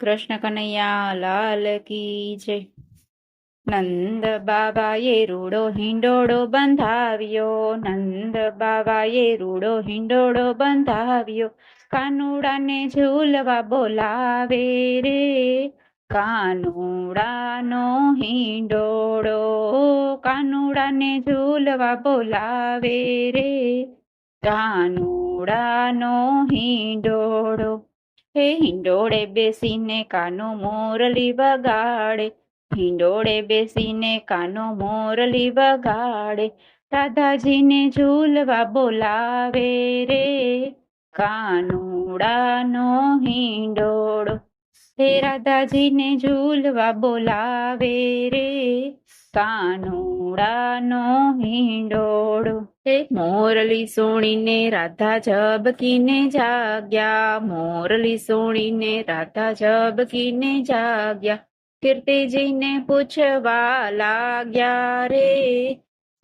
કૃષ્ણ કનૈયા, લાલ કી જય. નંદ બાબાએ રૂડો હિંડોળો બંધાવ્યો. નંદ બાબાએ રૂડો હિંડોળો બંધાવ્યો. કાનુડાને ઝૂલવા બોલાવે રે. કાનુડાનો હિંડોળો, કાનુડાને ઝૂલવા બોલાવે રે. કાનુડાનો હિંડોળો હે હિંડોળે બેસીને કાનો મોરલી વગાડે. હિંડોળે બેસીને કાનો મોરલી વગાડે. રાધાજીને ઝૂલવા બોલાવે રે. કાનુડાનો હિંડોળો. હે રાધાજીને ઝૂલવા બોલાવે રે. કાનુડાનો હિંડોળો. હે મોરલી સોણીને રાધા ઝબકીને જાગ્યા. મોરલી સોણીને રાધા ઝબકીને જાગ્યા. કીર્તિજીને પૂછવા લાગ્યા રે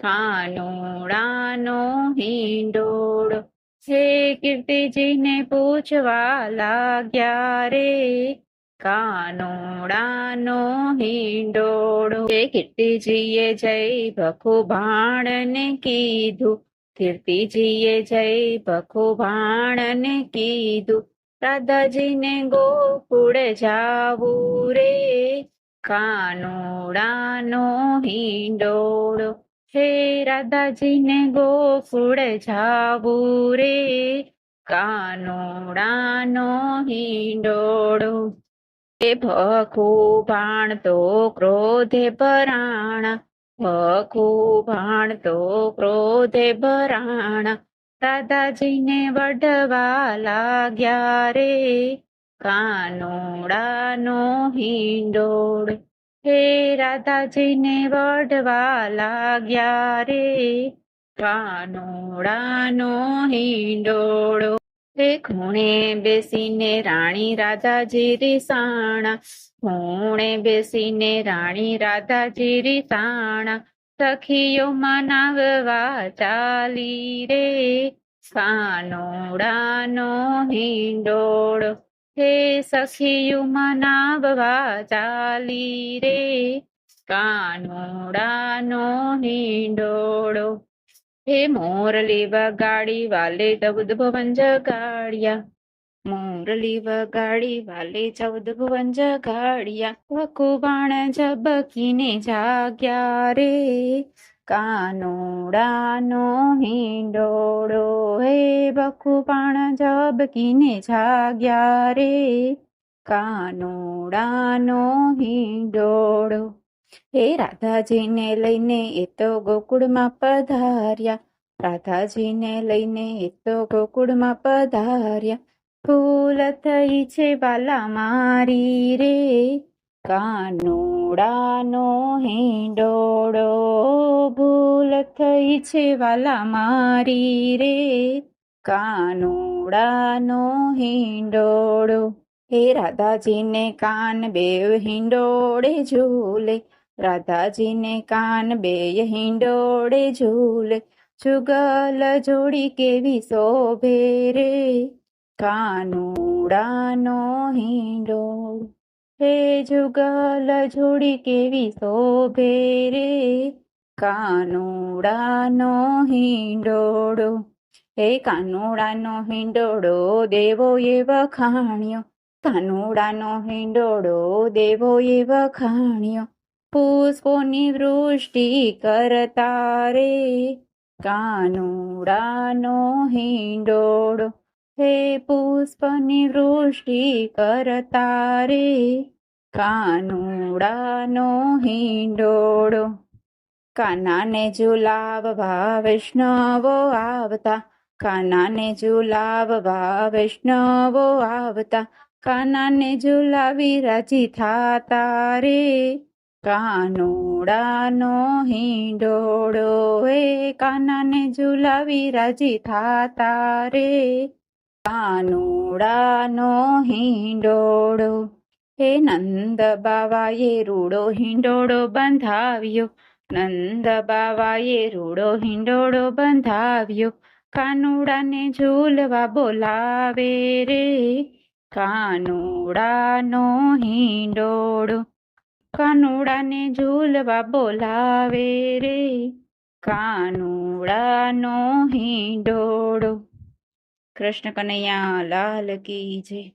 કાનોડાનો હિંડોળો. હે કીર્તિજીને પૂછવા લાગ્યા રે કાનુડાનો હિંડોળો. કીર્તિજીએ જય ભખુ ભાણને કીધું. કીર્તિજીએ જય ભખુ ભાણને કીધું. રાધાજીને ગોકુળ જાવું રે. કાનોડાનો હિંડોળો. હે રાધાજીને ગોકુળ જાવું રે. કાનોડાનો હિંડોળો. ભખુ ભાણતો ક્રોધે ભરાણા, ભખુ ભાણતો ક્રોધે ભરાણા. દાદાજીને વઢવા લાગ્યા રે, કાનુડાનો હિંડોળ. હે રાધાજીને વઢવા લાગ્યા રે, કાનુડાનો હિંડોળો. ખૂણે બેસીને રાણી રાધાજી રીસાણા ખૂણે બેસીને રાણી રાધાજી રીસાણા સખીઓ મનાવવા ચાલી રે, સાનોડાનો હિંડોળ, હે સખીઓ મનાવવા ચાલી રે, કાનોડાનો હિંડોળો હે મોરલી વગાડી વાલે ચૌદ ભવન જગાડ્યા. મોરલી વગાડી વાલે ચૌદ ભુવન જગાડ્યા. વકુબાણ ઝબકીને જાગ્યા રે. કાનોડાનો હિંડોળો હે બકુપાણ ઝબકીને જાગ્યા રે. કાનોડાનો હિંડોળો હે રાધાજીને લઈને એ તો ગોકુળમાં પધાર્યા. રાધાજીને લઈને એ તો ગોકુળમાં પધાર્યા. ફૂલ થઈ છે બાલા મારી રે. કાનુડાનો હિંડોળો ભૂલ થઈ છે વાલા મારી રે. કાનુડાનો હિંડોળો. હે રાધાજીને કાન બેવ હિંડોળે ઝૂલે. રાધાજીને કાન બે હિંડોળે ઝૂલે, જુગલ જોડી કેવી શોભે રે? કાનુડાનો હિંડોળ, હે જુગલ જોડી કેવી શોભે રે? કાનુડાનો હિંડોળો, હે કાનુડાનો હિંડોળો, દેવો એ વખાણ્યો કાનુડાનો હિંડોળો, દેવો એ વખાણ્યો પુષ્પોની વૃષ્ટિ કરતા રે કાનુડાનો હિંડોળો હે પુષ્પની વૃષ્ટિ કરતા રે કાનુડાનો હિંડોળો કાનાને ઝુલાવવા વૈષ્ણવો આવતા કાનાને ઝુલાવવા વૈષ્ણવો આવતા કાનાને ઝુલાવી રાજી થાતા રે કાનુડાનો હિંડોળો હે કાનાને ઝુલાવી રાજી થાતા રે. કાનુડાનો હિંડોળો હે નંદ બાવાએ રૂડો હિંડોળો બંધાવ્યો. નંદ બાવાએ રૂડો હિંડોળો બંધાવ્યો. કાનુડાને ઝૂલવા બોલાવે રે. કાનુડાનો હિંડોળો કાનુડાને ઝૂલવા બોલાવે રે. કાનુડાનો હિંડોળો. કૃષ્ણ કનૈયા લાલ કી જય.